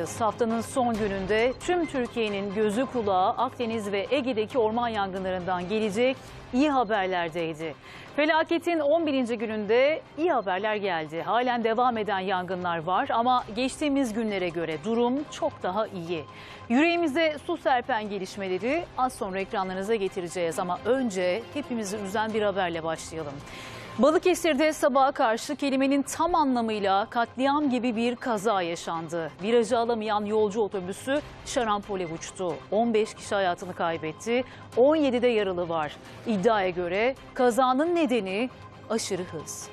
Haftanın son gününde tüm Türkiye'nin gözü kulağı Akdeniz ve Ege'deki orman yangınlarından gelecek iyi haberlerdeydi. Felaketin 11. gününde iyi haberler geldi. Halen devam eden yangınlar var ama geçtiğimiz günlere göre durum çok daha iyi. Yüreğimize su serpen gelişmeleri az sonra ekranlarınıza getireceğiz ama önce hepimizi üzen bir haberle başlayalım. Balıkesir'de sabaha karşı kelimenin tam anlamıyla katliam gibi bir kaza yaşandı. Virajı alamayan yolcu otobüsü şarampole uçtu. 15 kişi hayatını kaybetti. 17'de yaralı var. İddiaya göre kazanın nedeni aşırı hız.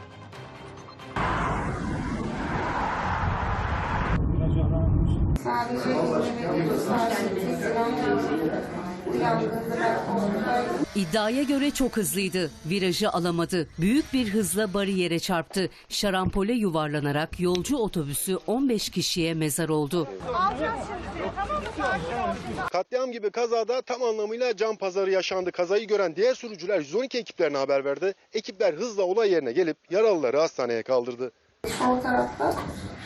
Sadece İddiaya göre çok hızlıydı. Virajı alamadı. Büyük bir hızla bariyere çarptı. Şarampole yuvarlanarak yolcu otobüsü 15 kişiye mezar oldu. Katliam gibi kazada tam anlamıyla can pazarı yaşandı. Kazayı gören diğer sürücüler 112 ekiplerine haber verdi. Ekipler hızla olay yerine gelip yaralıları hastaneye kaldırdı. Sol tarafta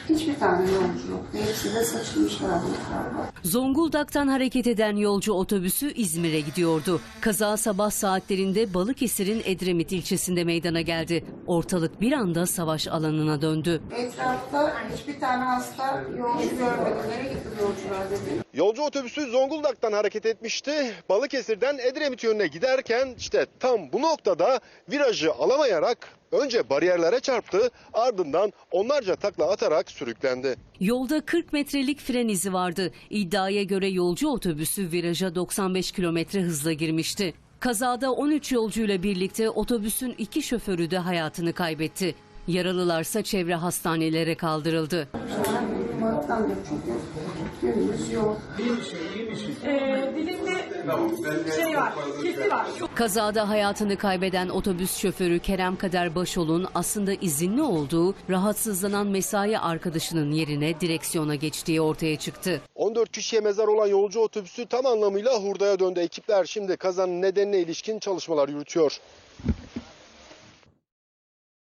hiçbir tane yolcu yok. Hepsi de saçılmışlar. Zonguldak'tan hareket eden yolcu otobüsü İzmir'e gidiyordu. Kaza sabah saatlerinde Balıkesir'in Edremit ilçesinde meydana geldi. Ortalık bir anda savaş alanına döndü. Etrafta hiçbir tane hasta yolcu görmedim. Nereye gitti yolcular dedi. Yolcu otobüsü Zonguldak'tan hareket etmişti. Balıkesir'den Edremit yönüne giderken işte tam bu noktada virajı alamayarak önce bariyerlere çarptı ardından onlarca takla atarak sürüklendi. Yolda 40 metrelik fren izi vardı. İddiaya göre yolcu otobüsü viraja 95 kilometre hızla girmişti. Kazada 13 yolcuyla birlikte otobüsün iki şoförü de hayatını kaybetti. Yaralılarsa çevre hastanelere kaldırıldı. Kazada hayatını kaybeden otobüs şoförü Kerem Kader Başol'un aslında izinli olduğu rahatsızlanan mesai arkadaşının yerine direksiyona geçtiği ortaya çıktı. 14 kişiye mezar olan yolcu otobüsü tam anlamıyla hurdaya döndü. Ekipler şimdi kazanın nedenine ilişkin çalışmalar yürütüyor.